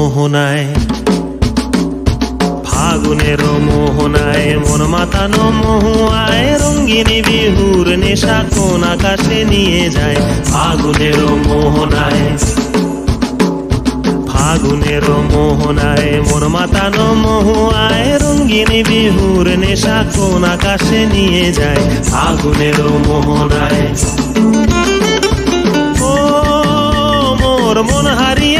মোহনায় ফাগুনের মোহনায় মন মাতানো মহুয়ায় রঙ্গিনী বিহুর নেশা কোন আকাশে নিয়ে যায়। ফাগুনের মোহনায় ফাগুনের মোহনায় মন মাতানো মহুয়ায় রঙ্গিনী বিহুর নেশা কোন আকাশে নিয়ে যায়। ফাগুনের মোহনায় ও মোর মন হারিয়ে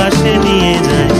cachemie